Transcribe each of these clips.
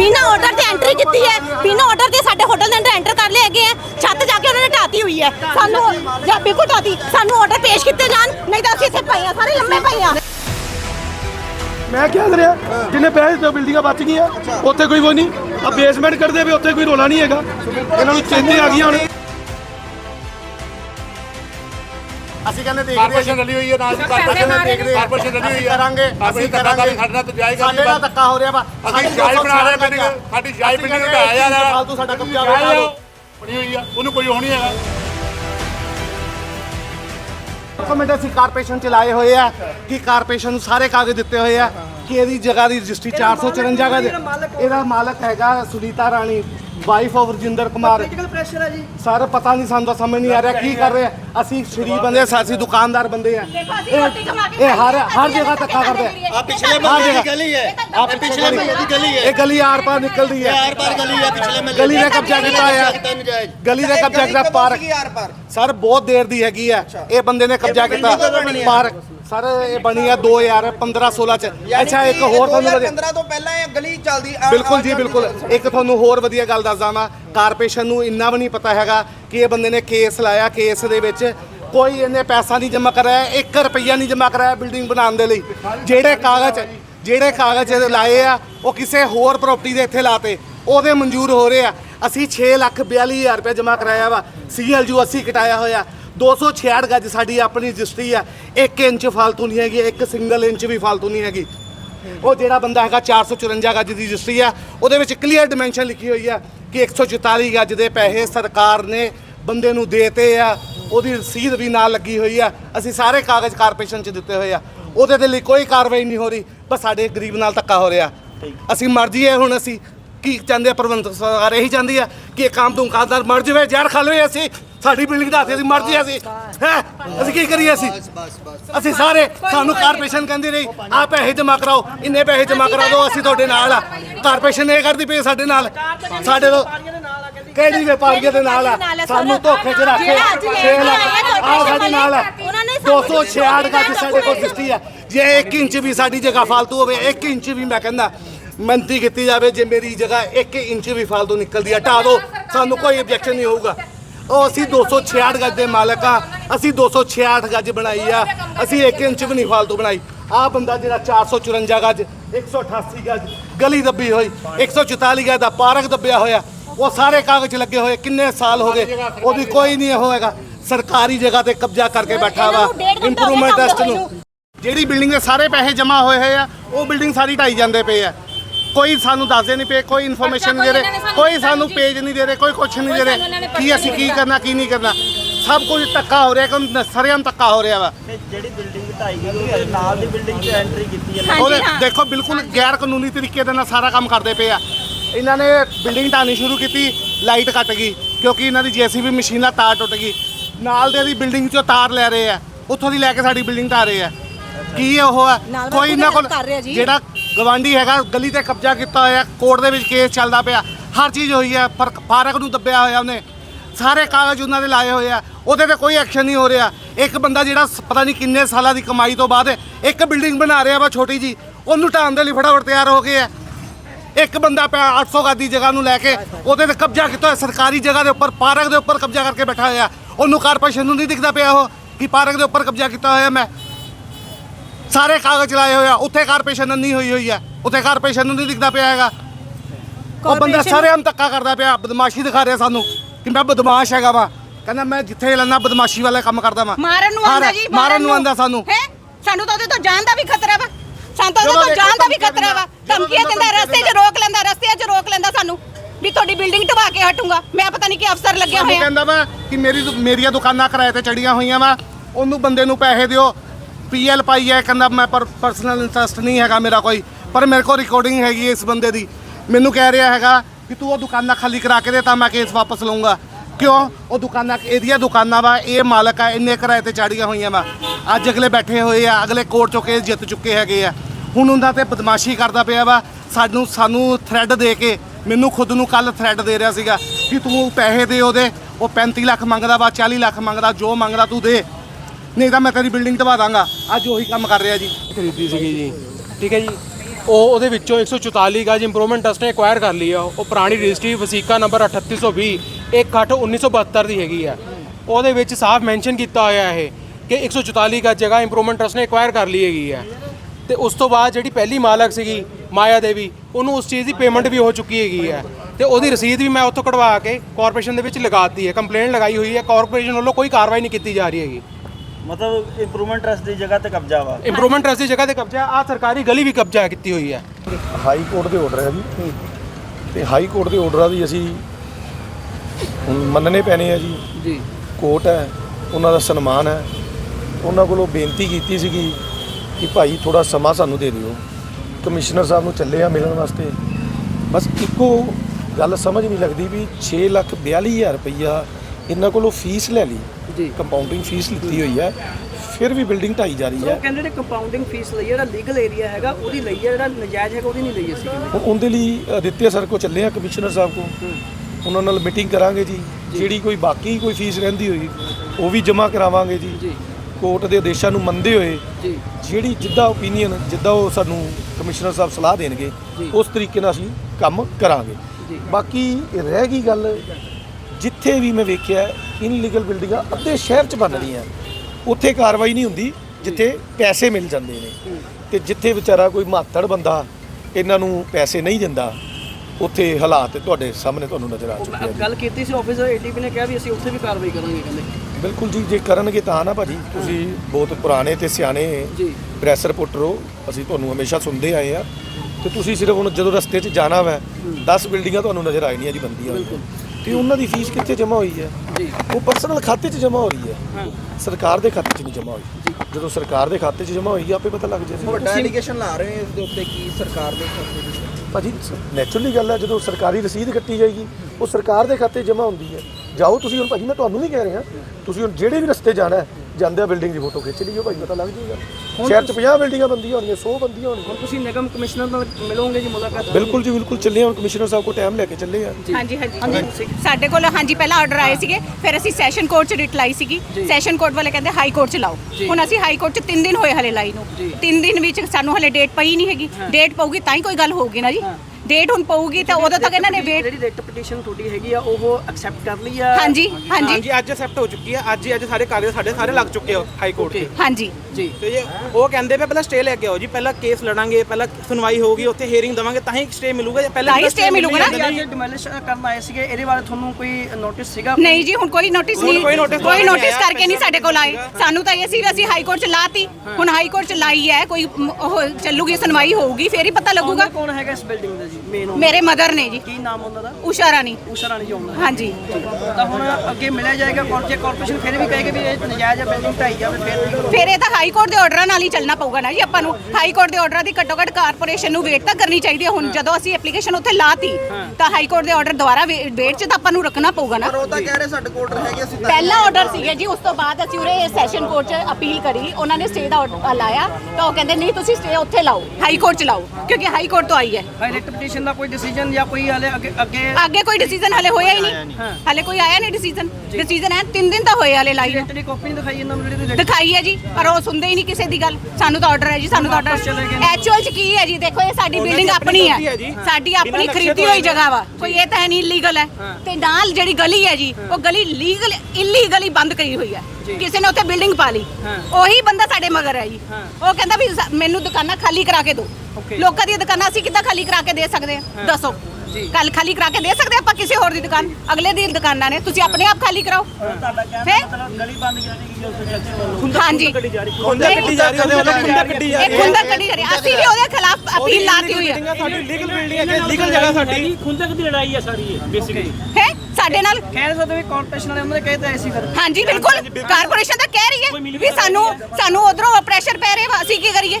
ਬਿਨਾਂ ਆਰਡਰ ਤੇ ਐਂਟਰੀ ਕੀਤੀ ਹੈ ਬਿਨਾਂ ਆਰਡਰ ਤੇ ਸਾਡੇ ਹੋਟਲ ਦੇ ਅੰਦਰ ਐਂਟਰ ਕਰ ਲਏ ਹੈਗੇ ਆ। ਛੱਤ ਜਾ ਕੇ ਉਹਨਾਂ ਨੇ ਢਾਤੀ ਹੋਈ ਹੈ। ਸਾਨੂੰ ਜਾਂ ਬਿਲਕੁਲ ਢਾਤੀ। ਸਾਨੂੰ ਆਰਡਰ ਪੇਸ਼ ਕੀਤੇ ਜਾਣ ਨਹੀਂ ਤਾਂ ਅਸੀਂ ਇੱਥੇ ਪਏ ਆ ਸਾਰੇ ਲੰਮੇ ਪਏ ਆ। ਮੈਂ ਕਿਹਾ ਰਿਹਾ ਜਿੰਨੇ ਪੈਸੇ ਤੋਂ ਬਿਲਡਿੰਗਾਂ ਬਚ ਗਈਆਂ। ਉੱਥੇ ਕੋਈ ਉਹ ਨਹੀਂ। ਆ ਬੇਸਮੈਂਟ ਕਰਦੇ ਵੀ ਉੱਥੇ ਕੋਈ ਰੋਲਾ ਨਹੀਂ ਹੈਗਾ। ਇਹਨਾਂ ਨੂੰ ਚੇਤੇ ਆ ਗਈਆਂ ਹੁਣ। ਅਸੀਂ ਕਹਿੰਦੇ ਦੇਖਦੇ ਕਾਰਪੋਰੇਸ਼ਨ ਰਲੀ ਹੋਈ ਹੈ ਨਾਲ ਦੀ ਕਾਰਪੋਰੇਸ਼ਨ ਦੇਖਦੇ ਹਾਂ। ਕਾਰਪੋਰੇਸ਼ਨ ਰਲੀ ਹੋਈ ਹੈ। ਕਰਾਂਗੇ। ਅਸੀਂ ਕਰਾਂਗੇ। ਸਾਡੇ ਨਾਲ ਤਾਂ ਜਾਏਗਾ ਸਾਡੇ ਨਾਲ ਧੱਕਾ ਹੋ ਰਿਹਾ ਵਾ। ਅਸੀਂ ਜਾਈ ਬਣਾ ਰਹੇ ਬਿਲਡਿੰਗ ਸਾਡੀ ਜਾਈ ਬਿਲਡਿੰਗ ਢਾਇਆ ਜਾ ਰਿਹਾ ਫਾਲਤੂ ਸਾਡਾ ਕਬਜ਼ਾ ਜਾਇਜ਼ ਬਣਾ ਹੈ ਲਓ। ਬਣੀ ਹੋਈ ਆ। ਉਹਨੂੰ ਕੋਈ ਹੋਣੀ ਹੈਗਾ। ਡਾਕੂਮੈਂਟ ਅਸੀਂ ਕਾਰਪੋਰੇਸ਼ਨ ਚ ਲਾਏ ਹੋਏ ਆ ਕਿ ਕਾਰਪੋਰੇਸ਼ਨ ਨੂੰ ਸਾਰੇ ਕਾਗਜ਼ ਦਿੱਤੇ ਹੋਏ ਆ ਕਿ ਇਹਦੀ ਜਗ੍ਹਾ ਦੀ ਰਜਿਸਟਰੀ 454 ਗਜ ਇਹਦਾ ਮਾਲਕ ਹੈਗਾ Sunita Rani. Wife of Rajinder Kumar political pressure ਹੈ ਜੀ। ਸਰ ਪਤਾ ਨਹੀਂ ਸਾਨੂੰ ਤਾਂ ਸਮਝ ਨਹੀਂ ਆ ਰਿਹਾ ਕੀ ਕਰ ਰਹੇ ਆ। ਅਸੀਂ ਸ਼ਰੀਫ ਬੰਦੇ ਆ, ਅਸੀਂ ਦੁਕਾਨਦਾਰ ਬੰਦੇ ਆ। ਦੇਖੋ ਅਸੀਂ ਰੋਟੀ ਕਮਾ ਕੇ ਇਹ ਹਰ ਹਰ ਜਗ੍ਹਾ ਧੱਕਾ ਕਰਦੇ ਆ। ਆ। ਪਿਛਲੇ ਮਹੱਲੇ ਦੀ ਗਲੀ ਹੈ। ਆ ਪਿਛਲੇ ਮਹੱਲੇ ਦੀ ਗਲੀ ਹੈ। ਇਹ ਗਲੀ ਆਰ ਪਾਰ ਨਿਕਲਦੀ ਹੈ। ਚਾਰ ਬਾਰ ਗਲੀ ਹੈ ਪਿਛਲੇ ਮਹੱਲੇ ਗਲੀ ਦਾ ਕਬਜ਼ਾ ਕੀਤਾ ਨਜਾਇਜ਼ ਗਲੀ ਦਾ ਕਬਜ਼ਾ ਕੀਤਾ ਪਾਰਕ। ਸਰ ਬਹੁਤ ਦੇਰ ਦੀ ਹੈਗੀ ਆ ਇਹ ਬੰਦੇ ਨੇ ਕਬਜ਼ਾ ਕੀਤਾ। ਪਾਰਕ। ਸਰ ਇਹ ਬਣੀ ਆ 2015 16 ਚ। ਅੱਛਾ ਇੱਕ ਹੋਰ ਤੁਹਾਨੂੰ ਵਧੀਆ 15 ਤੋਂ ਪਹਿਲਾਂ ਇਹ ਗਲੀ ਚੱਲਦੀ ਆ- ਬਿਲਕੁਲ ਜੀ ਬਿਲਕੁਲ। ਇੱਕ ਤੁਹਾਨੂੰ ਹੋਰ ਵਧੀਆ ਗੱਲ ਦੱਸਦਾ ਮੈਂ ਕਾਰਪੋਰੇਸ਼ਨ ਨੂੰ ਇੰਨਾ ਵੀ ਨਹੀਂ ਪਤਾ ਹੈਗਾ ਕਿ ਇਹ ਬੰਦੇ ਨੇ ਕੇਸ ਲਾਇਆ ਕੇਸ ਦੇ ਵਿੱਚ ਕੋਈ ਇਹਨੇ ਪੈਸਾ ਨਹੀਂ ਜਮ੍ਹਾਂ ਕਰਾਇਆ 1 ਰੁਪਈਆ ਨਹੀਂ ਜਮ੍ਹਾਂ ਕਰਾਇਆ ਬਿਲਡਿੰਗ ਬਣਾਉਣ ਦੇ ਲਈ। ਜਿਹੜੇ ਕਾਗਜ਼ ਜਿਹੜੇ ਕਾਗਜ਼ ਲਾਏ ਆ ਉਹ ਕਿਸੇ ਹੋਰ ਪ੍ਰਾਪਰਟੀ ਦੇ ਇੱਥੇ ਲਾਤੇ ਉਹਦੇ ਮਨਜ਼ੂਰ ਹੋ ਰਹੇ ਆ। ਅਸੀਂ 6 ਲੱਖ 42 ਹਜ਼ਾਰ ਰੁਪਏ ਜਮ੍ਹਾਂ ਕਰਾਇਆ ਵਾ। ਸੀਐਲਯੂ ਅਸੀਂ ਕਟਾਇਆ ਹੋਇਆ। 266 ਗੱਜ ਸਾਡੀ ਆਪਣੀ ਰਜਿਸਟਰੀ ਆ। 1 ਇੰਚ ਫਾਲਤੂ ਨਹੀਂ ਹੈਗੀ ਇੱਕ ਸਿੰਗਲ ਇੰਚ ਵੀ ਫਾਲਤੂ ਨਹੀਂ ਹੈਗੀ। ਉਹ ਜਿਹੜਾ ਬੰਦਾ ਹੈਗਾ 454 ਗੱਜ ਦੀ ਰਜਿਸਟਰੀ ਆ ਉਹਦੇ ਵਿੱਚ ਕਲੀਅਰ ਡਿਮੈਂਸ਼ਨ ਲਿਖੀ ਹੋਈ ਆ ਕਿ 144 ਗੱਜ ਦੇ ਪੈਸੇ ਸਰਕਾਰ ਨੇ ਬੰਦੇ ਨੂੰ ਦੇਤੇ ਆ। ਉਹਦੀ ਰਸੀਦ ਵੀ ਨਾਲ ਲੱਗੀ ਹੋਈ ਆ। ਅਸੀਂ ਸਾਰੇ ਕਾਗਜ਼ ਕਾਰਪੋਰੇਸ਼ਨ 'ਚ ਦਿੱਤੇ ਹੋਏ ਆ। ਉਹਦੇ ਦੇ ਲਈ ਕੋਈ ਕਾਰਵਾਈ ਨਹੀਂ ਹੋ ਰਹੀ ਬਸ ਸਾਡੇ ਗਰੀਬ ਨਾਲ ਧੱਕਾ ਹੋ ਰਿਹਾ। ਅਸੀਂ ਮਰ ਜੀਏ ਹੁਣ ਅਸੀਂ। ਕੀ ਚਾਹੁੰਦੇ ਆ ਪ੍ਰਬੰਧਕ ਸਰਕਾਰ ਇਹੀ ਚਾਹੁੰਦੀ ਆ ਕਿ ਇਹ ਕੰਮ ਦੁਕਾਨਦਾਰ ਮਰ ਜਵੇ ਜ਼ਹਿਰ ਖਾ ਲਵੇ ਅਸੀਂ। ਸਾਡੀ ਬਿਲਡਿੰਗ ਦਾ ਅਸੀਂ ਮਰ ਜੀਏ ਅਸੀਂ। ਹੈ? ਅਸੀਂ ਕੀ ਕਰੀਏ ਅਸੀਂ? ਅਸੀਂ ਸਾਰੇ ਸਾਨੂੰ ਕਾਰਪੋਰੇਸ਼ਨ ਕਹਿੰਦੀ ਰਹੀ ਆ ਪੈਸੇ ਜਮ੍ਹਾਂ ਕਰਾਓ ਇੰਨੇ ਪੈਸੇ ਜਮ੍ਹਾਂ ਕਰਾ ਦਿਓ ਅਸੀਂ ਤੁਹਾਡੇ ਨਾਲ ਆ। ਕਾਰਪੋਰੇਸ਼ਨ ਇਹ ਕਰਦੀ ਪਈ ਸਾਡੇ ਨਾਲ। ਸਾਡੇ ਤੋਂ ਕਿਹੜੀ ਵਪਾਰੀਆਂ ਦੇ ਨਾਲ ਆ? ਸਾਨੂੰ ਧੋਖੇ 'ਚ ਰੱਖ ਕੇ 6 ਲੱਖ ਆ ਸਾਡੇ ਨਾਲ ਆ। 266 ਗੱਜ ਸਾਡੇ ਕੋਲ ਦਿਸਤੀ ਆ। ਜੇ 1 ਇੰਚ ਵੀ ਸਾਡੀ ਜਗ੍ਹਾ ਫਾਲਤੂ ਹੋਵੇ 1 ਇੰਚ ਵੀ ਮੈਂ ਕਹਿੰਦਾ ਮੰਤੀ ਕੀਤੀ ਜਾਵੇ ਜੇ ਮੇਰੀ ਜਗ੍ਹਾ 1 ਇੰਚ ਵੀ ਫਾਲਤੂ ਨਿਕਲਦੀ ਆ ਢਾ ਦਿਓ। ਸਾਨੂੰ ਕੋਈ ਆਬਜੈਕਸ਼ਨ ਨਹੀਂ ਹੋਊਗਾ। ਉਹ ਅਸੀਂ 266 ਗੱਜ ਦੇ ਮਾਲਕ ਆ। ਅਸੀਂ 266 ਗੱਜ ਬਣਾਈ ਆ। ਅਸੀਂ 1 ਇੰਚ ਵੀ ਨਹੀਂ ਫਾਲਤੂ ਬਣਾਈ। ਆ ਬੰਦਾ ਜਿਹੜਾ 454 ਗੱਜ 188 ਗੱਜ ਗਲੀ ਦੱਬੀ ਹੋਈ 144 ਗੱਜ ਦਾ ਪਾਰਕ ਦੱਬਿਆ ਹੋਇਆ। ਉਹ ਸਾਰੇ ਕਾਗਜ਼ ਲੱਗੇ ਹੋਏ ਕਿੰਨੇ ਸਾਲ ਹੋ ਗਏ? ਉਹਦੀ ਕੋਈ ਨਹੀਂ ਹੋਏਗਾ ਸਰਕਾਰੀ ਜਗ੍ਹਾ ਤੇ ਕਬਜ਼ਾ ਕਰਕੇ ਬੈਠਾ ਵਾ। ਇੰਪਰੂਵਮੈਂਟ ਟੈਸਟ ਨੂੰ। ਜਿਹੜੀ ਬਿਲਡਿੰਗ ਦੇ ਸਾਰੇ ਪੈਸੇ ਜਮ੍ਹਾਂ ਹੋਏ ਹੋਏ ਆ ਉਹ ਬਿਲਡਿੰਗ ਸਾਰੀ ਢਾਈ ਜਾਂਦੇ ਪਏ ਆ। ਕੋਈ ਸਾਨੂੰ ਦੱਸਦੇ ਨਹੀਂ ਪਏ ਕੋਈ ਇਨਫੋਰਮੇਸ਼ਨ ਨਹੀਂ ਦੇ ਰਹੇ ਕੋਈ ਸਾਨੂੰ ਪੇਜ ਨਹੀਂ ਦੇ ਰਹੇ ਕੋਈ ਕੁਛ ਨਹੀਂ ਦੇ ਰਹੇ। ਕੀ ਅਸੀਂ ਕੀ ਕਰਨਾ ਕੀ ਨਹੀਂ ਕਰਨਾ? ਸਭ ਕੁਝ ਧੱਕਾ ਹੋ ਰਿਹਾ ਕਿ ਸਰਿਆਮ ਧੱਕਾ ਹੋ ਰਿਹਾ ਵਾ। ਜਿਹੜੀ ਬਿਲਡਿੰਗ ਢਾਈ ਗਈ ਉਹਦੀ ਨਾਲ ਦੀ ਬਿਲਡਿੰਗ 'ਚ ਐਂਟਰੀ ਕੀਤੀ ਹੈ। ਹਾਂਜੀ, ਉਹਦੇ ਹਾਂ। ਦੇਖੋ ਬਿਲਕੁਲ ਗੈਰ ਕਾਨੂੰਨੀ ਤਰੀਕੇ ਦੇ ਨਾਲ ਸਾਰਾ ਕੰਮ ਕਰਦੇ ਪਏ ਆ। ਇਹਨਾਂ ਨੇ ਬਿਲਡਿੰਗ ਢਾਣੀ ਸ਼ੁਰੂ ਕੀਤੀ ਲਾਈਟ ਕੱਟ ਗਈ ਕਿਉਂਕਿ ਇਹਨਾਂ ਦੀ ਜੀਸੀਬੀ ਮਸ਼ੀਨ ਦਾ ਤਾਰ ਟੁੱਟ ਗਈ। ਨਾਲ ਦੇ ਦੀ ਬਿਲਡਿੰਗ ਚੋਂ ਤਾਰ ਲੈ ਰਹੇ ਆ ਉੱਥੋਂ ਦੀ ਲੈ ਕੇ ਸਾਡੀ ਬਿਲਡਿੰਗ ਢਾ ਰਹੇ ਆ। ਕੀ ਇਹ ਉਹ ਆ? ਕੋਈ ਇਹਨਾਂ ਕੋਲ। ਜਿਹੜਾ ਗਵਾਂਢੀ ਹੈਗਾ, ਗਲੀ ਤੇ ਕਬਜ਼ਾ ਕੀਤਾ ਹੋਇਆ, ਕੋਰਟ ਦੇ ਵਿੱਚ ਕੇਸ ਚੱਲਦਾ ਪਿਆ, ਹਰ ਚੀਜ਼ ਹੋਈ ਹੈ, ਪਰ ਪਾਰਕ ਨੂੰ ਦੱਬਿਆ ਹੋਇਆ ਉਹਨੇ। ਸਾਰੇ ਕਾਗਜ਼ ਉਹਨਾਂ ਦੇ ਲਾਏ ਹੋਏ ਆ, ਉਹਦੇ ਤੇ ਕੋਈ ਐਕਸ਼ਨ ਨਹੀਂ ਹੋ ਰਿਹਾ। ਇੱਕ ਬੰਦਾ ਜਿਹੜਾ ਪਤਾ ਨਹੀਂ ਕਿੰਨੇ ਸਾਲਾਂ ਦੀ ਕਮਾਈ ਤੋਂ ਬਾਅਦ ਇੱਕ ਬਿਲਡਿੰਗ ਬਣਾ ਰਿਹਾ ਵਾ ਛੋਟੀ ਜੀ ਉਹਨੂੰ ਢਾਉਣ ਦੇ ਲਈ ਫਟਾਫਟ ਤਿਆਰ ਹੋ ਗਏ ਆ। ਇੱਕ ਬੰਦਾ ਪਿਆ 800 ਗਜ਼ ਦੀ ਜਗ੍ਹਾ ਨੂੰ ਲੈ ਕੇ, ਉਹਦੇ ਤੇ ਕਬਜ਼ਾ ਕੀਤਾ ਹੋਇਆ, ਸਰਕਾਰੀ ਜਗ੍ਹਾ ਦੇ ਉੱਪਰ, ਪਾਰਕ ਦੇ ਉੱਪਰ ਕਬਜ਼ਾ ਕਰਕੇ ਬੈਠਾ ਹੋਇਆ। ਉਹਨੂੰ ਕਾਰਪੋਰੇਸ਼ਨ ਨੂੰ ਨਹੀਂ ਦਿਖਦਾ ਪਿਆ ਉਹ, ਕਿ ਪਾਰਕ ਦੇ ਉੱਪਰ ਕਬਜ਼ਾ ਕੀਤਾ ਹੋਇਆ ਮੈਂ। ਸਾਰੇ ਕਾਗਜ਼ ਲਾਏ ਹੋਏ ਆ ਉੱਥੇ ਕਾਰਪੋਰੇਸ਼ਨ ਨਹੀਂ ਹੋਈ ਹੋਈ ਆ ਉੱਥੇ ਕਾਰਪੋਰੇਸ਼ਨ ਨੂੰ ਨਹੀਂ ਦਿਖਦਾ ਪਿਆ ਹੈਗਾ। ਉਹ ਬੰਦਾ ਸਾਰੇ ਹਮ ਧੱਕਾ ਕਰਦਾ ਪਿਆ ਬਦਮਾਸ਼ੀ ਦਿਖਾ ਰਿਹਾ ਸਾਨੂੰ ਕਿ ਮੈਂ ਬਦਮਾਸ਼ ਹੈਗਾ ਵਾ। ਕਹਿੰਦਾ ਮੈਂ ਜਿੱਥੇ ਲੈਣਾ ਬਦਮਾਸ਼ੀ ਵਾਲਾ ਕੰਮ ਕਰਦਾ ਵਾਂ। ਮਾਰਨ ਨੂੰ ਆਂਦਾ ਜੀ ਮਾਰਨ ਨੂੰ ਆਂਦਾ ਸਾਨੂੰ। ਹੈ? ਸਾਨੂੰ ਤਾਂ ਉਹਦੇ ਤੋਂ ਜਾਨ ਦਾ ਵੀ ਖਤਰਾ ਵਾ। ਸਾਨੂੰ ਤਾਂ ਉਹਦੇ ਤੋਂ ਜਾਨ ਦਾ ਵੀ ਖਤਰਾ ਵਾ। ਧਮਕੀਆਂ ਦਿੰਦਾ ਰਸਤੇ 'ਚ ਰੋਕ ਲੈਂਦਾ ਰਸਤੇ 'ਚ ਰੋਕ ਲੈਂਦਾ ਸਾਨੂੰ ਵੀ ਤੁਹਾਡੀ ਬਿਲਡਿੰਗ ਢਵਾ ਕੇ ਹਟੂੰਗਾ। ਮੈਂ ਪਤਾ ਨਹੀਂ ਕਿ ਅਫਸਰ ਲੱਗਿਆ ਹੋਇਆ ਕਹਿੰਦਾ ਵਾ ਕਿ ਮੇਰੀ ਮੇਰੀਆਂ ਦੁਕਾਨਾਂ ਕਿਰਾਏ ਤੇ ਚੜੀਆਂ ਹੋਈਆਂ ਵਾ। ਉਹਨੂੰ ਬੰਦੇ ਨੂੰ ਪੈਸੇ ਦਿਓ। ਪੀਐਲ ਪਾਈ ਹੈ, ਕਹਿੰਦਾ ਮੈਂ ਪਰ ਪਰਸਨਲ ਇੰਟਰਸਟ ਨਹੀਂ ਹੈਗਾ ਮੇਰਾ ਕੋਈ, ਪਰ ਮੇਰੇ ਕੋਲ ਰਿਕਾਰਡਿੰਗ ਹੈਗੀ ਹੈ ਇਸ ਬੰਦੇ ਦੀ। ਮੈਨੂੰ ਕਹਿ ਰਿਹਾ ਹੈਗਾ ਕਿ ਤੂੰ ਉਹ ਦੁਕਾਨਾਂ ਖਾਲੀ ਕਰਾ ਕੇ ਦੇ ਤਾਂ ਮੈਂ ਕੇਸ ਵਾਪਸ ਲਵਾਂਗਾ ਕਿਉਂ? ਉਹ ਦੁਕਾਨਾਂ, ਇਹਦੀਆਂ ਦੁਕਾਨਾਂ ਵਾ, ਇਹ ਮਾਲਕ ਆ, ਇੰਨੇ ਕਿਰਾਏ ਤੇ ਚਾੜੀਆਂ ਹੋਈਆਂ ਵਾ। ਅੱਜ ਅਗਲੇ ਬੈਠੇ ਹੋਏ ਆ, ਅਗਲੇ ਕੋਰਟ ਚੋਂ ਕੇਸ ਜਿੱਤ ਚੁੱਕੇ ਹੈਗੇ ਆ। ਹੁਣ ਉਹਨਾਂ ਤੇ ਬਦਮਾਸ਼ੀ ਕਰਦਾ ਪਿਆ ਵਾ, ਸਾਨੂੰ ਸਾਨੂੰ ਥ੍ਰੈਡ ਦੇ ਕੇ, ਮੈਨੂੰ ਖੁਦ ਨੂੰ ਕੱਲ ਥ੍ਰੈਡ ਦੇ ਰਿਹਾ ਸੀਗਾ ਕਿ ਤੂੰ ਪੈਸੇ ਦੇ ਉਹਦੇ, ਉਹ 35 ਲੱਖ ਮੰਗਦਾ ਵਾ 40 ਲੱਖ ਮੰਗਦਾ, ਜੋ ਮੰਗਦਾ ਤੂੰ ਦੇ। ਨਹੀਂ ਤਾਂ ਮੈਂ ਤੇਰੀ ਬਿਲਡਿੰਗ ਢਵਾ ਦਾਂਗਾ। ਅੱਜ ਉਹੀ ਕੰਮ ਕਰ ਰਿਹਾ ਜੀ। ਖਰੀਦੀ ਸੀਗੀ ਜੀ। ਠੀਕ ਹੈ ਜੀ। ਉਹ ਉਹਦੇ ਵਿੱਚੋਂ 144 ਗਜ ਇੰਪਰੂਵਮੈਂਟ ਟਰਸਟ ਨੇ ਐਕਵਾਇਰ ਕਰ ਲਈ ਆ। ਉਹ ਪੁਰਾਣੀ ਰਜਿਸਟਰੀ ਵਸੀਕਾ ਨੰਬਰ 3820 1972 ਦੀ ਹੈਗੀ ਆ। ਉਹਦੇ ਵਿੱਚ ਸਾਫ਼ ਮੈਂਸ਼ਨ ਕੀਤਾ ਹੋਇਆ ਇਹ ਕਿ 144 ਗਜ ਜਗ੍ਹਾ ਇੰਪਰੂਵਮੈਂਟ ਟਰਸਟ ਨੇ ਐਕਵਾਇਰ ਕਰ ਲਈ ਹੈਗੀ ਆ। ਤੇ ਉਸ ਤੋਂ ਬਾਅਦ ਜਿਹੜੀ ਪਹਿਲੀ ਮਾਲਕ ਸੀਗੀ, ਮਾਇਆ ਦੇਵੀ, ਉਹਨੂੰ ਉਸ ਚੀਜ਼ ਦੀ ਪੇਮੈਂਟ ਵੀ ਹੋ ਚੁੱਕੀ ਹੈਗੀ ਹੈ ਤੇ ਉਹਦੀ ਰਸੀਦ ਵੀ ਮੈਂ ਉੱਥੋਂ ਕਢਵਾ ਕੇ ਕਾਰਪੋਰੇਸ਼ਨ ਦੇ ਵਿੱਚ ਲਗਾਤੀ ਹੈ। ਕੰਪਲੇਂਟ ਲਗਾਈ ਹੋਈ ਹੈ। ਕਾਰਪੋਰੇਸ਼ਨ ਵੱਲੋਂ ਕੋਈ ਕਾਰਵਾਈ ਨਹੀਂ ਕੀਤੀ ਜਾ ਰਹੀ ਹੈਗੀ। ਮਤਲਬ ਇੰਪਰੂਵਮੈਂਟ ਟਰਸਟ ਦੀ ਜਗ੍ਹਾ ਤੇ ਕਬਜ਼ਾ ਵਾ। ਇੰਪਰੂਵਮੈਂਟ ਟਰਸਟ ਦੀ ਜਗ੍ਹਾ ਤੇ ਕਬਜ਼ਾ ਆ ਸਰਕਾਰੀ ਗਲੀ ਵੀ ਕਬਜ਼ਾ ਕੀਤੀ ਹੋਈ ਹੈ। ਹਾਈ ਕੋਰਟ ਦੇ ਆਰਡਰ ਹੈ ਜੀ। ਤੇ ਹਾਈ ਕੋਰਟ ਦੇ ਆਰਡਰਾਂ ਦੀ ਅਸੀਂ ਹੁਣ ਮੰਨਣੇ ਪੈਣੇ ਆ ਜੀ। ਜੀ। ਕੋਰਟ ਹੈ ਉਹਨਾਂ ਦਾ ਸਨਮਾਨ ਹੈ। ਉਹਨਾਂ ਕੋਲੋਂ ਬੇਨਤੀ ਕੀਤੀ ਸੀਗੀ ਕਿ ਭਾਈ ਥੋੜਾ ਸਮਾਂ ਸਾਨੂੰ ਦੇ ਦਿਓ। ਕਮਿਸ਼ਨਰ ਸਾਹਿਬ ਨੂੰ ਚੱਲੇ ਆ ਮਿਲਣ ਵਾਸਤੇ। ਬਸ ਇੱਕੋ ਗੱਲ ਸਮਝ ਨਹੀਂ ਲੱਗਦੀ ਵੀ 6 ਲੱਖ 42000 ਰੁਪਈਆ ਇਹਨਾਂ ਕੋਲੋਂ ਫੀਸ ਲੈ ਲਈ ਜੀ। ਕੰਪਾਊਂਡਿੰਗ ਫੀਸ ਲਿੱਤੀ ਹੋਈ ਹੈ ਫਿਰ ਵੀ ਬਿਲਡਿੰਗ ਢਾਈ ਜਾ ਰਹੀ ਹੈ। ਉਹ ਕਹਿੰਦੇ ਨੇ ਕੰਪਾਊਂਡਿੰਗ ਫੀਸ ਲਈ ਹੈ, ਜਿਹੜਾ ਲੀਗਲ ਏਰੀਆ ਹੈਗਾ ਉਹਦੀ ਲਈ ਹੈ ਜਿਹੜਾ ਨਜਾਇਜ਼ ਹੈਗਾ ਉਹਦੀ ਨਹੀਂ ਲਈ ਅਸੀਂ ਕਹਿੰਦੇ ਹੁਣ ਉਹਦੇ ਲਈ ਅਦਿੱਤਿਆ ਸਰ ਕੋ ਚੱਲੇ ਆ ਕਮਿਸ਼ਨਰ ਸਾਹਿਬ ਕੋ ਉਹਨਾਂ ਨਾਲ ਮੀਟਿੰਗ ਕਰਾਂਗੇ ਜੀ। ਜਿਹੜੀ ਕੋਈ ਬਾਕੀ ਕੋਈ ਫੀਸ ਰਹਿੰਦੀ ਹੋਈ ਉਹ ਵੀ ਜਮ੍ਹਾਂ ਕਰਾਵਾਂਗੇ ਜੀ। ਕੋਰਟ ਦੇ ਆਦੇਸ਼ਾਂ ਨੂੰ ਮੰਨਦੇ ਹੋਏ ਜਿਹੜੀ ਜਿੱਦਾਂ ਓਪੀਨੀਅਨ ਜਿੱਦਾਂ ਉਹ ਸਾਨੂੰ ਕਮਿਸ਼ਨਰ ਸਾਹਿਬ ਸਲਾਹ ਦੇਣਗੇ ਉਸ ਤਰੀਕੇ ਨਾਲ ਅਸੀਂ ਕੰਮ ਕਰਾਂਗੇ। ਬਾਕੀ ਰਹਿ ਗਈ ਗੱਲ ਜਿੱਥੇ ਵੀ ਮੈਂ ਵੇਖਿਆ ਇਨਲੀਗਲ ਬਿਲਡਿੰਗਾਂ ਅੱਧੇ ਸ਼ਹਿਰ 'ਚ ਬਣ ਰਹੀਆਂ। ਉੱਥੇ ਕਾਰਵਾਈ ਨਹੀਂ ਹੁੰਦੀ ਜਿੱਥੇ ਪੈਸੇ ਮਿਲ ਜਾਂਦੇ ਨੇ। ਤੇ ਜਿੱਥੇ ਵਿਚਾਰਾ ਕੋਈ ਮਾਤੜ ਬੰਦਾ ਇਹਨਾਂ ਨੂੰ ਪੈਸੇ ਨਹੀਂ ਦਿੰਦਾ ਉੱਥੇ ਹਾਲਾਤ ਤੁਹਾਡੇ ਸਾਹਮਣੇ ਤੁਹਾਨੂੰ ਨਜ਼ਰ ਆ ਚੁੱਕੇ ਆ ਜੀ। ਗੱਲ ਕੀਤੀ ਸੀ ਆਫੀਸਰ ਏਟੀਪੀ ਨੇ ਕਿਹਾ ਵੀ ਅਸੀਂ ਉੱਥੇ ਵੀ ਕਾਰਵਾਈ ਕਰਾਂਗੇ ਕਹਿੰਦੇ। ਬਿਲਕੁਲ ਜੀ ਜੇ ਕਰਨਗੇ ਤਾਂ ਨਾ ਭਾਜੀ। ਤੁਸੀਂ ਬਹੁਤ ਪੁਰਾਣੇ ਤੇ ਸਿਆਣੇ ਜੀ। ਪ੍ਰੈਸ ਰਿਪੋਰਟਰ ਹੋ ਅਸੀਂ ਤੁਹਾਨੂੰ ਹਮੇਸ਼ਾ ਸੁਣਦੇ ਆਏ ਆ। ਤੇ ਤੁਸੀਂ ਸਿਰਫ ਹੁਣ ਜਦੋਂ ਰਸਤੇ 'ਚ ਜਾਣਾ ਵੈ 10 ਬਿਲਡਿੰਗਾਂ ਤੁਹਾਨੂੰ ਨਜ਼ਰ ਆਈਆਂ ਜੀ ਬੰਦੀਆਂ। ਤੇ ਉਹਨਾਂ ਦੀ ਫੀਸ ਕਿੱਥੇ ਜਮ੍ਹਾਂ ਹੋਈ ਹੈ? ਉਹ ਪਰਸਨਲ ਖਾਤੇ 'ਚ ਜਮ੍ਹਾਂ ਹੋ। ਰਹੀ ਹੈ। ਸਰਕਾਰ ਦੇ ਖਾਤੇ 'ਚ ਨਹੀਂ ਜਮ੍ਹਾਂ ਹੋਈ। ਜਦੋਂ ਸਰਕਾਰ ਦੇ ਖਾਤੇ 'ਚ ਜਮ੍ਹਾਂ ਹੋਈ ਆਪੇ ਪਤਾ ਲੱਗ ਜਾਏਗਾ। ਵੱਡਾ ਐਲੀਗੇਸ਼ਨ ਲਾ ਰਹੇ ਹੋ ਇਸ ਦੇ ਉੱਤੇ ਕੀ ਸਰਕਾਰ ਦੇ ਖਾਤੇ ਵਿੱਚ ਭਾਜੀ ਨੈਚੁਰਲੀ ਗੱਲ ਹੈ ਜਦੋਂ ਸਰਕਾਰੀ ਰਸੀਦ ਕੱਟੀ ਜਾਏਗੀ ਉਹ ਸਰਕਾਰ ਦੇ ਖਾਤੇ ਜਮ੍ਹਾਂ ਹੁੰਦੀ ਹੈ। ਜਾਓ ਤੁਸੀਂ ਹੁਣ ਭਾਜੀ ਮੈਂ ਤੁਹਾਨੂੰ ਨਹੀਂ ਕਹਿ ਰਿਹਾ ਤੁਸੀਂ ਹੁਣ ਜਿਹੜੇ ਵੀ ਰਸਤੇ ਜਾਣਾ ਹੈ ਜਾਂਦੇ ਆ ਬਿਲਡਿੰਗ ਦੀ ਫੋਟੋ ਖਿੱਚ ਲਈਓ ਭਾਈ ਪਤਾ ਲੱਗ ਜਾਏਗਾ ਸ਼ਹਿਰ 'ਚ 50 ਬਿਲਡਿੰਗਾਂ ਬੰਦੀਆਂ ਹੋਣਗੀਆਂ 100 ਬੰਦੀਆਂ ਹੋਣਗੀਆਂ। ਹੁਣ ਤੁਸੀਂ ਨਿਗਮ ਕਮਿਸ਼ਨਰ ਨਾਲ ਮਿਲੋਗੇ ਜੀ ਮੁਲਾਕਾਤ ਬਿਲਕੁਲ ਜੀ ਬਿਲਕੁਲ ਚੱਲੇ ਹਾਂ ਕਮਿਸ਼ਨਰ ਸਾਹਿਬ ਕੋਲ ਟਾਈਮ ਲੈ ਕੇ ਚੱਲੇ ਆ। ਹਾਂਜੀ ਹਾਂਜੀ। ਸਾਡੇ ਕੋਲ ਹਾਂਜੀ ਪਹਿਲਾਂ ਆਰਡਰ ਆਏ ਸੀਗੇ ਫਿਰ ਅਸੀਂ ਸੈਸ਼ਨ ਕੋਰਟ ਚ ਰਿਟ ਲਾਈ ਸੀਗੀ। ਸੈਸ਼ਨ ਕੋਰਟ ਵਾਲੇ ਕਹਿੰਦੇ ਹਾਈ ਕੋਰਟ ਚ ਲਾਓ। ਹੁਣ ਅਸੀਂ ਹਾਈ ਕੋਰਟ ਚ 3 ਦਿਨ ਹੋਏ ਹਲੇ ਲਾਈ ਨੂੰ। 3 ਦਿਨ ਵਿੱਚ ਸਾਨੂੰ ਹਲੇ ਡੇਟ ਪਈ ਨਹੀਂ ਹੈਗੀ। ਡੇਟ ਪਊਗੀ ਤਾਂ ਹੀ ਕੋਈ ਗੱਲ ਹੋਊਗੀ ਨਾ ਜੀ। ਡੇਟ ਹੁਣ ਪਊਗੀ ਤਾਂ ਉਦੋਂ ਤੱਕ ਇਹਨਾਂ ਨੇ ਵੇਟ ਜਿਹੜੀ ਰਿਟ ਪਟੀਸ਼ਨ ਤੁਹਾਡੀ ਹੈਗੀ ਆ ਉਹ ਐਕਸੈਪਟ ਕਰ ਲਈ ਆ? ਹਾਂਜੀ ਹਾਂਜੀ। ਹਾਂਜੀ। ਅੱਜ ਅਸੈਪਟ ਹੋ ਚੁੱਕੀ ਹੈ ਅੱਜ ਹੀ ਅੱਜ ਸਾਰੇ ਕਾਗਜ਼ ਸਾਡੇ ਸਾਰੇ ਲੱਗ ਚੁੱਕੇ ਆ ਹਾਈ ਕੋਰਟ 'ਚ ਹਾਂਜੀ। ਜੀ। ਤੇ ਜੇ ਉਹ ਕਹਿੰਦੇ ਪਏ ਪਹਿਲਾਂ ਸਟੇ ਲੈ ਕੇ ਆਓ ਜੀ ਪਹਿਲਾਂ ਕੇਸ ਲੜਾਂਗੇ ਪਹਿਲਾਂ ਸੁਣਵਾਈ ਹੋਊਗੀ ਉੱਥੇ ਹੀਅਰਿੰਗ ਦਵਾਂਗੇ ਤਾਂ ਹੀ ਸਟੇ ਮਿਲੂਗਾ ਜੇ ਪਹਿਲਾਂ ਤਾਂ ਹੀ stay ਮਿਲੂਗਾ ਨਾ। ਅੱਜ ਡਿਮੋਲਿਸ਼ ਕਰਨ ਆਏ ਸੀਗੇ ਇਹਦੇ ਬਾਰੇ ਤੁਹਾਨੂੰ ਕੋਈ ਨੋਟਿਸ ਸੀਗਾ? ਨਹੀਂ ਜੀ ਹੁਣ ਕੋਈ ਨੋਟਿਸ ਨਹੀਂ। ਕੋਈ notice ਕੋਈ ਨਹੀਂ ਨੋਟਿਸ ਆਇਆ, ਕਰਕੇ ਨਹੀਂ ਸਾਡੇ ਕੋਲ ਆਏ। ਸਾਨੂੰ ਤਾਂ ਇਹ ਸੀ ਵੀ ਅਸੀਂ ਹਾਈ ਕੋਰਟ ਚ ਲਾਤੀ। ਹੁਣ ਹਾਈ ਕੋਰਟ ਚ ਲਾਈ ਹੈ ਕੋਈ ਮ- ਉਹ ਚੱਲੂਗੀ ਸੁਣਵਾਈ ਹੋਊਗੀ ਫੇਰ ਹੀ ਪਤਾ ਲੱਗੂਗਾ। owner ਕੌਣ ਹੈਗਾ ਇਸ ਬਿਲਡਿੰਗ ਦਾ ਜੀ? ਮੇਨ ਮੇਰੇ ਮਦਰ ਨੇ ਜੀ। ਕੀ ਨਾਮ ਉਹਨਾਂ ਦਾ? ਉਸ਼ਾ ਰਾਣੀ। ਊਸ਼ਾ ਰਾਣੀ ਜੀ ਹੈ। ਹਾਂਜੀ। ਤਾਂ ਹੁਣ ਅੱਗੇ ਮਿਲਿਆ ਜਾਏਗਾ ਕਾਰਪੋਰੇਸ਼ਨ ਕਾਰਪੋਰੇਸ਼ਨ ਫਿਰ ਵੀ ਕਹੇਗੀ ਵੀ ਇਹ ਨਜਾਇਜ਼ ਹੈ ਬਿਲਡਿੰਗ ਢਾਈ ਜਾਵੇ ਫਿਰ। ਫਿਰ ਇਹ ਤਾਂ ਹਾਈ ਕੋਰਟ ਦੇ ਆਰਡਰਾਂ ਨਾਲ ਹੀ ਚੱਲਣਾ ਪਊਗਾ ਨਾ ਜੀ ਆਪਾਂ ਨੂੰ। ਹਾਈ ਕੋਰਟ ਦੇ ਆਰਡਰਾਂ ਦੀ ਘੱਟੋ ਘੱਟ ਕਾਰਪੋਰੇਸ਼ਨ ਨੂੰ ਵੇਟ ਤਾਂ ਕਰਨੀ ਚਾਹੀਦੀ ਹੈ ਹੁਣ ਜਦੋਂ ਅਸੀਂ ਐਪਲੀਕੇਸ਼ਨ ਉੱਥੇ ਲਾਤੀ ਤਾਂ ਹਾਈ ਕੋਰਟ ਦੇ ਆਰਡਰ ਦੁਬਾਰਾ ਵੇਟ 'ਚ ਤਾਂ ਆਪਾਂ ਨੂੰ ਰੱਖਣਾ ਪਊਗਾ ਨਾ। ਪਰ ਉਹ ਤਾਂ ਕਹਿ ਰਹੇ ਸਾਡੇ ਕੋਲ order ਹੈਗੇ ਅਸੀਂ ਪਹਿਲਾ ਆਰਡਰ ਸੀਗਾ ਜੀ ਉਸ ਤੋਂ ਬਾਅਦ ਅਸੀਂ ਉਰੇ ਸੈਸ਼ਨ ਕੋਰਟ 'ਚ ਅਪੀਲ ਕਰੀ। ਉਹਨਾਂ ਨੇ ਸਟੇ ਦਾ ਲਾਇਆ ਤਾਂ ਉਹ ਕਹਿੰਦੇ ਨਹੀਂ ਤੁਸੀਂ ਸਟੇ ਉੱਥੇ ਲਾਓ ਹਾਈ ਕੋਰਟ 'ਚ ਲਾਓ ਕਿਉਂਕਿ ਹਾਈ ਕੋਰਟ ਤੋਂ ਆਈ ਹੈ। ਪਟੀਸ਼ਨ ਦਾ ਕੋਈ ਡਿਸੀਜਨ ਜਾਂ ਕੋਈ ਹਲੇ ਅੱਗੇ ਅੱਗੇ ਅੱਗੇ ਕੋਈ ਡਿਸੀਜਨ ਹਲੇ ਹੋਇਆ ਹੀ ਨਹੀਂ। ਹਲੇ ਕੋਈ ਆਇਆ ਨਹੀਂ ਡਿਸੀਜਨ ਡਿਸੀਜਨ ਹੈ 3 ਦਿਨ ਤਾਂ ਹੋਏ ਹਲੇ ਲਾਈ ਨੂੰ। ਦੀ ਕਾਪੀ ਨਹੀਂ ਦਿਖਾਈ ਇਹਨਾਂ ਨੂੰ ਜਿਹੜੀ ਦਿਖਾਈ ਹੈ ਜੀ ਪਰ ਉਹ ਸੁਣਦੇ ਹੀ ਨਹੀਂ ਕਿਸੇ ਦੀ ਗੱਲ। ਸਾਨੂੰ ਤਾਂ ਆਰਡਰ ਹੈ ਜੀ ਸਾਨੂੰ ਤਾਂ ਆਰਡਰ। ਐਕਚੁਅਲ ਚ ਕੀ ਹੈ ਜੀ? ਦੇਖੋ ਇਹ ਸਾਡੀ ਬਿਲਡਿੰਗ ਆਪਣੀ ਹੈ। ਸਾਡੀ ਆਪਣੀ ਖਰੀਦੀ ਹੋਈ ਜਗ੍ਹਾ ਵਾ। ਕੋਈ ਇਹ ਤਾਂ ਨਹੀਂ ਲੀਗਲ ਹੈ। ਤੇ ਨਾਲ ਜਿਹੜੀ ਗਲੀ ਹੈ ਜੀ ਉਹ ਗਲੀ ਲੀਗਲ ਇਲੀਗਲੀ ਬੰਦ ਕਰੀ ਹੋਈ ਹੈ। ਕਿਸੇ ਨੇ ਉੱਥੇ ਬਿਲਡਿੰਗ ਪਾ ਲਈ। ਉਹੀ ਬੰਦਾ ਸਾਡੇ ਮਗਰ ਹੈ ਜੀ। ਉਹ ਕਹਿੰਦਾ ਵੀ ਸਾ- ਮੈਨੂੰ ਦੁਕਾਨਾਂ ਖਾਲੀ ਕਰਾ ਕੇ ਦਿਓ। ਲੋਕਾਂ ਦੀਆਂ ਦੁਕਾਨਾਂ ਅਸੀਂ ਕਿੱਦਾਂ ਖਾਲੀ ਕਰਾ ਕੇ ਦੇ ਸਕਦੇ ਹਾਂ? ਦੱਸੋ। ਕੱਲ ਖਾਲੀ ਕਰਾ ਕੇ ਦੇ ਸਕਦੇ ਆਪਾਂ ਕਿਸੇ ਹੋਰ ਦੀ ਦੁਕਾਨ? ਅਗਲੇ ਦੀ ਦੁਕਾਨਾਂ ਨੇ। ਤੁਸੀਂ ਆਪਣੇ ਆਪ ਖਾਲੀ ਕਰਾਓ। ਤੁਹਾਡਾ ਕਹਿਣ ਮਤਲਬ ਗਲੀ ਬੰਦ ਕੀਤੀ ਗਈ ਉਸ ਜੱਜ ਵੱਲੋਂ ਹਾਂਜੀ। ਖੁੰਦਾ ਕੱਢੀ ਜਾ ਰਹੀ ਹੈ। ਉਹਦੇ ਵੱਲੋਂ ਖੁੰਦਾ ਕੱਢੀ ਜਾ ਇਹ ਰਹੀ ਹੈ। ਖੁੰਦਾ ਕੱਢੀ ਜਾ ਰਹੀ ਹੈ। ਅਸੀਂ ਵੀ ਉਹਦੇ ਖਿਲਾਫ ਅਪੀਲ ਲਾਤੀ ਹੋਈ ਹੈ। ਸਾਡੀ ਲੀਗਲ ਬਿਲਡਿੰਗ ਹੈ ਲੀਗਲ ਜਗ੍ਹਾ ਸਾਡੀ। ਖੁੰਦਕ ਦੀ ਲੜਾਈ ਹੈ ਸਾਰੀ ਇਹ ਬੇਸਿਕਲੀ ਸਾਡੇ ਨਾਲ ਕਹਿ ਸਕਦੇ ਵੀ ਕਾਰਪੋਰੇਸ਼ਨ ਵਾਲੇ ਉਹਨਾਂ ਨੇ ਕਹੇ ਤਾਂ ਐਸੀ ਫਿਰ ਹਾਂਜੀ ਬਿਲਕੁਲ। ਕਾਰਪੋਰੇਸ਼ਨ ਤਾਂ ਕਹਿ ਰਹੀ ਹੈ ਵੀ ਸਾਨੂੰ ਸਾਨੂੰ ਉਧਰੋਂ ਪ੍ਰੈਸ਼ਰ ਪੈ ਰਿਹਾ ਅਸੀਂ ਕੀ ਕਰੀਏ?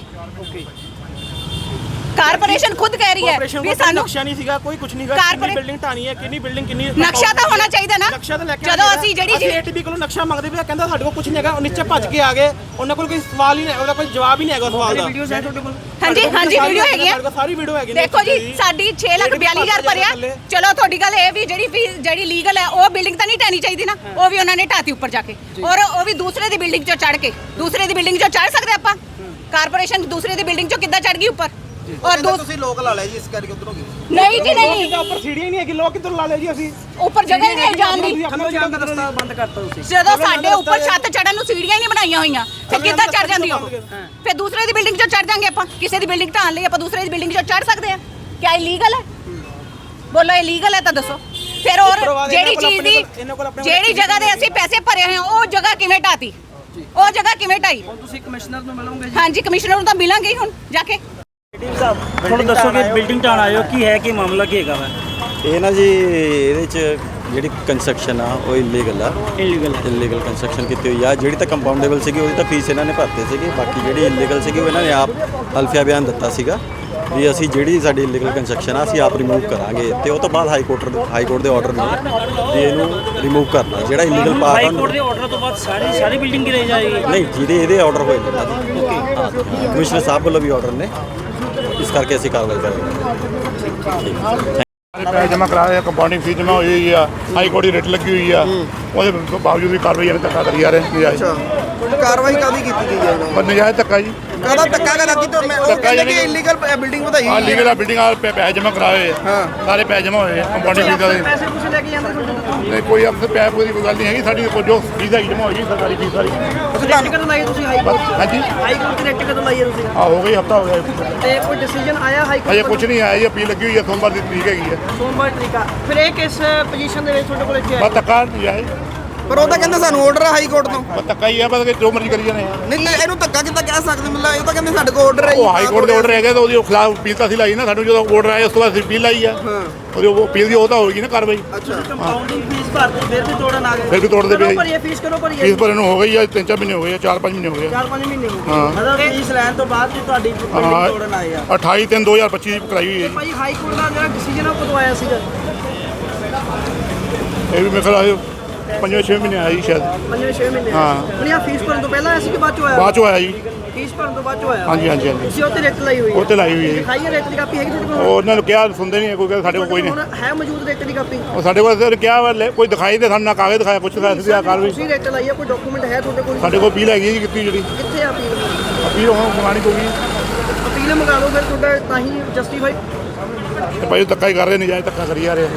ਕਾਰਪੋਰੇਸ਼ਨ ਖੁਦ ਕਹਿ ਰਹੀ ਹੈ ਵੀ ਸਾਨੂੰ ਨਕਸ਼ਾ ਨਹੀਂ ਸੀਗਾ ਕੋਈ ਕੁਝ ਨਹੀਂਗਾ Corporate- ਕਿੰਨੀ ਬਿਲਡਿੰਗ ਢਾਣੀ ਹੈ ਕਿੰਨੀ ਬਿਲਡਿੰਗ ਕਿੰਨੀ ਨਕਸ਼ਾ ਤਾਂ ਹੋਣਾ ਚਾਹੀਦਾ ਨਾ। ਨਕਸ਼ਾ ਤਾਂ ਲੈ ਕੇ ਜਦੋਂ ਅਸੀਂ ਜਿਹੜੀ ਚੀਜ਼- ਏਟੀਪੀ ਕੋਲੋਂ ਨਕਸ਼ਾ ਮੰਗਦੇ ਪਏ ਕਹਿੰਦਾ ਸਾਡੇ ਕੋਲ ਕੁਝ ਨਹੀਂ ਹੈਗਾ ਉਹ ਨੀਚੇ ਭੱਜ ਕੇ ਆ ਗਏ। ਉਹਨਾਂ ਕੋਲ ਕੋਈ ਸਵਾਲ ਹੀ ਨਹੀਂ ਉਹਦਾ ਕੋਈ ਜਵਾਬ ਹੀ ਨਹੀਂ ਹੈਗਾ ਸਵਾਲ ਦਾ। ਵੀਡੀਓਜ਼ ਹੈ ਤੁਹਾਡੇ ਕੋਲ? ਹਾਂਜੀ ਹਾਂਜੀ ਵੀਡੀਓ ਸਾਡੇ ਹੈਗੀ ਕੋਲ ਹੈ ਸਾਰੀ ਵੀਡੀਓ ਹੈਗੀ ਨੇ ਦੇਖੋ ਜੀ ਸਾਡੀ 6 ਲੱਖ 42000 ਭਰਿਆ। ਚਲੋ ਤੁਹਾਡੀ ਗੱਲ ਇਹ ਵੀ ਜਿਹੜੀ ਜਿਹੜੀ ਲੀਗਲ ਹੈ ਉਹ ਬਿਲਡਿੰਗ ਤਾਂ ਨਹੀਂ ਢਾਣੀ ਚਾਹੀਦੀ ਨਾ। ਉਹ ਵੀ ਉਹਨਾਂ ਨੇ ਢਾਤੀ ਉੱਪਰ ਜਾ ਕੇ। ਔਰ ਉਹ ਵੀ ਦੂਸਰੇ ਦੀ ਬਿਲਡਿੰਗ 'ਚੋਂ ਚੜ ਕੇ। ਦੂਸਰੇ ਦੀ ਬਿਲਡਿੰਗ 'ਚੋਂ ਚੜ ਸਕਦੇ ਆਪਾਂ? ਕਾਰਪੋਰੇਸ਼ਨ ਦੂਸਰੇ ਦੀ ਬਿਲਡਿੰਗ 'ਚੋਂ ਕਿੱਦਾਂ ਚੜ ਗਈ ਉੱਪਰ? ਔਰ ਦੂਸ ਤੁਸੀਂ ਲੋਕ ਲਾ ਲਿਆ ਜੀ ਇਸ ਕਰਕੇ ਉਧਰੋਂ ਗਏ। ਨਹੀਂ ਜੀ ਨਹੀਂ। ਉੱਪਰ ਸੀੜੀਆਂ ਹੀ ਨਹੀਂ ਹੈਗੀ ਲੋਕ ਕਿੱਧਰ ਲਾ ਲਿਆ ਜੀ ਅਸੀਂ? ਉੱਪਰ ਜਗ੍ਹਾ ਹੀ ਨਹੀਂ ਜਾਣ ਦੀ ਥੱਲੋਂ ਜਾਣ ਦਾ ਰਸਤਾ ਬੰਦ ਕਰਤਾ ਤੁਸੀਂ। ਜਦੋਂ ਸਾਡੇ ਉੱਪਰ ਛੱਤ ਚੜਨ ਨੂੰ ਸੀੜੀਆਂ ਹੀ ਨਹੀਂ ਬਣਾਈਆਂ ਹੋਈਆਂ ਫਿਰ ਕਿੱਦਾਂ ਚੜ ਜਾਂਦੀ ਉਹ ਫਿਰ ਦੂਸਰੇ ਦੀ ਬਿਲਡਿੰਗ 'ਚੋਂ ਚੜ ਜਾਾਂਗੇ ਆਪਾਂ ਕਿਸੇ ਦੀ ਬਿਲਡਿੰਗ ਢਾਣ ਲਈ ਆਪਾਂ ਦੂਸਰੇ ਦੀ ਬਿਲਡਿੰਗ 'ਚੋਂ ਚੜ ਸਕਦੇ ਆ ਕਿਆ ਇਲੀਗਲ ਹੈ? ਬੋਲੋ ਇਲੀਗਲ ਹੈ ਤਾਂ ਦੱਸੋ। ਫਿਰ ਉੱਪਰੋਂ ਹੋਰ ਵਾਲੇ ਜਿਹੜੀ ਇਹਨਾਂ ਕੋਲ ਚੀਜ਼ ਆਪਣੇ ਦੀ ਕੋਲ- ਇਹਨਾਂ ਕੋਲ ਆਪਣੇ ਜਿਹੜੀ ਜਗ੍ਹਾ ਦੇ ਅਸੀਂ ਪੈਸੇ ਭਰੇ ਹੋਏ ਆ ਉਹ ਜਗ੍ਹਾ ਕਿਵੇਂ ਢਾਤੀ? ਉਹ ਜਗ੍ਹਾ ਕਿਵੇਂ ਢਾਈ? ਹੁਣ ਤੁਸੀਂ ਕਮਿਸ਼ਨਰ ਨੂੰ ਮਿਲੋਗੇ ਜੀ? ਹਾਂਜੀ ਕਮਿਸ਼ਨਰ ਨੂੰ ਤਾਂ ਮਿਲਾਂਗੇ ਹੀ ਹੁਣ ਜਾ ਕੇ। ਥੋੜਾ ਦੱਸੋ ਕਿ ਬਿਲਡਿੰਗ ਢਾਣ ਆਇਓ ਕੀ ਹੈ ਕੀ ਮਾਮਲਾ ਕੀ ਹੈਗਾ ਵਾ? ਇਹ ਨਾ ਜੀ ਇਹਦੇ ਚ ਜਿਹੜੀ ਕੰਸਟਰਕਸ਼ਨ ਆ ਉਹ ਇਲੀਗਲ ਆ। ਇਲੀਗਲ ਇਲੀਗਲ ਕੰਸਟਰਕਸ਼ਨ ਕੀਤੀ ਹੋਈ ਆ। ਜਿਹੜੀ ਤਾਂ ਕੰਪਾਊਂਡੇਬਲ ਸੀਗੀ ਉਹਦੀ ਤਾਂ ਫੀਸ ਇਹਨਾਂ ਨੇ ਭਰਤੇ ਸੀਗੇ। ਬਾਕੀ ਜਿਹੜੀ ਇਲੀਗਲ ਸੀਗੀ ਉਹ ਇਹਨਾਂ ਨੇ ਆਪ ਹਲਫੀਆ ਬਿਆਨ ਦਿੱਤਾ ਸੀਗਾ ਵੀ ਅਸੀਂ ਜਿਹੜੀ ਸਾਡੀ ਇਲੀਗਲ ਕੰਸਟਰਕਸ਼ਨ ਆ ਅਸੀਂ ਆਪ ਰਿਮੂਵ ਕਰਾਂਗੇ। ਤੇ ਉਹ ਤੋਂ ਬਾਅਦ ਹਾਈ ਕੋਰਟ ਹਾਈ ਕੋਰਟ ਦੇ ਆਰਡਰ ਨੇ ਵੀ ਇਹਨੂੰ ਰਿਮੂਵ ਕਰਨਾ। ਜਿਹੜਾ ਇਲੀਗਲ ਪਾਰਟ ਹਾਈ ਕੋਰਟ ਦੇ ਆਰਡਰ ਤੋਂ ਬਾਅਦ ਸਾਰੀ ਸਾਰੀ ਬਿਲਡਿੰਗ ਗਿਰਾਈ ਜਾਏਗੀ? ਨਹੀਂ ਜਿਹਦੇ ਇਹਦੇ ਆਰਡਰ ਹੋਏ ਨੇ। ਓਕੇ ਕਮਿਸ਼ਨਰ ਸਾਹਿਬ ਵੱਲੋਂ ਵੀ ਆਰਡਰ ਨੇ। ਇਸ ਕਰਕੇ ਅਸੀਂ ਕਾਰਵਾਈ ਕਰਾਂਗੇ ਠੀਕ ਪੈਸੇ ਜਮ੍ਹਾਂ ਕਰਾਏ ਕੰਪਾਊਂਡਿੰਗ ਫੀਸ ਜਮ੍ਹਾਂ ਹੋਈ ਹੋਈ ਆ ਹਾਈ ਕੋਰਟ ਦੀ ਰਿਟ ਲੱਗੀ ਹੋਈ ਆ। ਉਹਦੇ ਬਾਵਜੂਦ ਵੀ ਕਾਰਵਾਈ ਇਹਨੇ ਧੱਕਾ ਕਰੀ ਜਾ ਰਹੇ ਨਜਾਇਜ਼ ਕਾਰਵਾਈ ਕਾਦੀ ਕੀਤੀ ਗਈ ਹੈ ਪਰ ਨਜਾਇਜ਼ ਧੱਕਾ ਜੀ। ਕਾਦਾ ਧੱਕਾ ਕਰਾ ਕੀ ਤੋਂ ਮੈਂ ਉਹ ਧੱਕਾ ਕਹਿੰਦੇ ਕਿ ਯਾਨੀ- ਇਲੀਗਲ ਬਿਲਡਿੰਗ ਵਧਾਈ ਆ ਲੀਗਲ ਆ ਬਿਲਡਿੰਗ ਆ ਪੈ- ਪੈਸੇ ਜਮ੍ਹਾਂ ਕਰਾਏ ਹਾਂ। ਸਾਰੇ ਪੈਸੇ ਜਮ੍ਹਾਂ ਹੋਏ ਕੰਪਾਊਂਡਿੰਗ ਫੀਸ ਦੇ ਪੈਸੇ ਪੂਸੇ ਲੈ ਕੇ ਜਾਂਦੇ ਤੁਹਾਡੇ ਤੋਂ? ਨਹੀਂ ਕੋਈ ਅਫਸਰ ਪੈਸੇ ਕੋਈ ਕੋਈ ਗੱਲ ਨਹੀਂ ਹੈਗੀ ਸਾਡੀ ਕੋਈ ਜੋ ਫੀਸ ਹੈਗੀ ਜਮ੍ਹਾਂ ਹੋਈ ਸਰਕਾਰੀ ਫੀਸ ਸਾਰੀ। ਰੈਟ ਕਦੋਂ ਲਾਈ ਤੁਸੀਂ ਹਾਈ ਬਸ ਕੋਰਟ ਹਾਂਜੀ। ਹਾਈ ਕੋਰਟ ਦੀ ਰੈਟ ਕਦੋਂ ਲਾਈ ਹੈ ਤੁਸੀਂ? ਆ ਹੋ ਗਈ ਹਫਤਾ ਹੋ ਗਿਆ। ਤੇ ਕੋਈ ਡਿਸੀਜਨ ਆਇਆ ਹਾਈ ਅਜੇ ਕੋਰਟ ਕੁਝ ਨਹੀਂ ਆਇਆ ਜੀ ਅਪੀਲ ਲੱਗੀ ਹੋਈ ਹੈ ਸੋਮਵਾਰ ਦੀ ਤਰੀਕ ਹੈਗੀ ਹੈ ਸੋਮਵਾਰ ਤਰੀਕਾ ਫਿਰ ਇਹ ਕਿਸ ਪੋਜੀਸ਼ਨ ਦੇ ਵਿੱਚ ਤੁਹਾਡੇ ਕੋਲ ਇੱਥੇ ਆਇਆ ਬਸ ਧੱਕਾ ਨਜਾਇਜ਼ ਪਰ ਉਹ ਤਾਂ ਕਹਿੰਦੇ ਸਾਨੂੰ ਆਰਡਰ ਹੈ ਹਾਈ ਕੋਰਟ ਤੋਂ। ਬਸ ਧੱਕਾ ਹੀ ਹੈ ਬਸ ਕਿ ਜੋ ਮਰਜ਼ੀ ਕਰੀ ਜਾਣੇ ਆ। ਨਹੀਂ ਨਹੀਂ ਇਹਨੂੰ ਧੱਕਾ ਕਿੱਦਾਂ ਕਹਿ ਸਕਦੇ? ਮਤਲਬ ਇਹ ਤਾਂ ਕਹਿੰਦੇ ਸਾਡੇ ਕੋਲ ਆਰਡਰ ਹੈ ਜੀ। ਉਹ ਹਾਈ ਕੋਰਟ ਦੇ ਆਰਡਰ ਹੈਗੇ ਤਾਂ ਉਹਦੇ ਖਿਲਾਫ ਅਪੀਲ ਤਾਂ ਅਸੀਂ ਲਾਈ ਨਾ ਸਾਨੂੰ ਜਦੋਂ ਆਰਡਰ ਆਇਆ ਉਸ ਤੋਂ ਬਾਅਦ ਅਸੀਂ ਅਪੀਲ ਲਾਈ ਆ। ਉਹਦੀ ਉਹ ਅਪੀਲ ਦੀ ਉਹ ਤਾਂ ਹੋਏਗੀ ਨਾ ਕਾਰਵਾਈ। ਕੰਪਾਊਂਡਿੰਗ ਫੀਸ ਭਰਦੇ ਫਿਰ ਵੀ ਤੋੜਨ ਆ ਗਏ। ਫਿਰ ਵੀ ਤੋੜਦੇ ਪਏ ਆ ਜੀ। ਭਰੀਏ ਫੀਸ ਕਰੋ ਭਰੀਏ। ਫੀਸ ਭਰਨ ਨੂੰ ਹੋ ਗਈ ਆ ਤਿੰਨ ਚਾਰ ਮਹੀਨੇ ਹੋ ਗਏ ਆ ਚਾਰ ਪੰਜ ਮਹੀਨੇ ਹੋ ਗਏ ਆ। 4-5 ਮਹੀਨੇ ਹੋ ਗਏ। ਹਾਂ। ਮਤਲਬ ਫੀਸ ਲੈਣ ਤੋਂ ਬਾਅਦ ਵੀ ਤੁਹਾਡੀ ਬਿਲਡਿੰਗ ਤੋੜਨ ਆਏ ਆ। 28 3 2025 ਦੀ ਕਰਾਈ ਹੋਈ ਹੈ ਭਾਈ ਹਾਈ ਕੋਰਟ ਦਾ ਜਿਹੜਾ ਡਿਸੀਜਨ ਆ ਉਹ ਕਦੋਂ ਆਇਆ ਸੀਗਾ? ਜੀ ਇਹ ਵੀ ਮੇਰੇ ਖਿਆਲ ਪੰਜਵੇਂ ਛੇ ਮਹੀਨੇ ਆਇਆ ਜੀ ਸ਼ਾਇਦ। 5-6 ਮਹੀਨੇ ਹਾਂ। ਹੁਣ ਇਹ ਫੀਸ ਭਰਨ ਤੋਂ ਪਹਿਲਾਂ ਆਇਆ ਸੀ ਕਿ ਬਾਅਦ ਚੋਂ ਆਇਆ? ਬਾਅਦ ਚੋਂ ਆਇਆ ਜੀ। ਫੀਸ ਭਰਨ ਤੋਂ ਬਾਅਦ ਚੋਂ ਆਇਆ? ਹਾਂਜੀ ਹਾਂਜੀ ਹਾਂਜੀ। ਤੁਸੀਂ ਉੱਤੇ ਰੇਟ ਲਾਈ ਹੋਈ ਉਹ ਤੇ ਲਾਈ ਹੋਈ ਹੈ ਜੀ। ਖਾਈ ਰੇਟ ਦੀ ਕਾਪੀ ਹੈਗੀ ਤੁਹਾਡੇ ਉਹ ਕੋਲ ਉਹਨਾਂ ਨੂੰ ਕਿਹਾ ਸੁਣਦੇ ਨਹੀਂ ਕੋਈ ਗੱਲ ਸਾਡੇ ਕੋਲ ਕੋਈ ਨਹੀਂ। ਹੁਣ ਹੈ ਮੌਜੂਦ ਰੇਟ ਦੀ ਕਾਪੀ? ਉਹ ਸਾਡੇ ਕੋਲ ਸਿਰ ਕਿਹਾ ਵਾ ਲੈ- ਕੋਈ ਦਿਖਾਈ ਦੇ ਸਾਨੂੰ ਨਾ ਕਾਗਜ਼ ਦਿਖਾਇਆ ਕੁਛ ਦਿਖਾਇਆ ਸਿੱਧੀ ਆ ਕਾਰਵਾਈ। ਤੁਸੀਂ ਰੇਟ ਲਾਈ ਹੈ ਕੋਈ ਡਾਕੂਮੈਂਟ ਹੈ ਤੁਹਾਡੇ ਕੋਲ? ਸਾਡੇ ਕੋਲ ਅਪੀਲ ਹੈਗੀ ਹੈ ਜੀ ਕੀਤੀ ਜਿਹੜੀ। ਕਿੱਥੇ ਆ ਅਪੀਲ? ਅਪੀਲ ਹੁਣ ਮੰਗਾਣੀ ਪਊਗੀ। ਅਪੀਲ ਮੰਗਾ ਲਓ ਫਿਰ ਤੁਹਾਡਾ ਤਾਂ ਹੀ ਜਸਟੀਫਾਈ ਤੇ ਭਾਈ ਉਹ ਧੱਕਾ ਹੀ ਕਰ ਰਹੇ ਨਜਾਇਜ਼ ਧੱਕਾ ਕਰੀ ਜਾ ਰਹੇ ਆ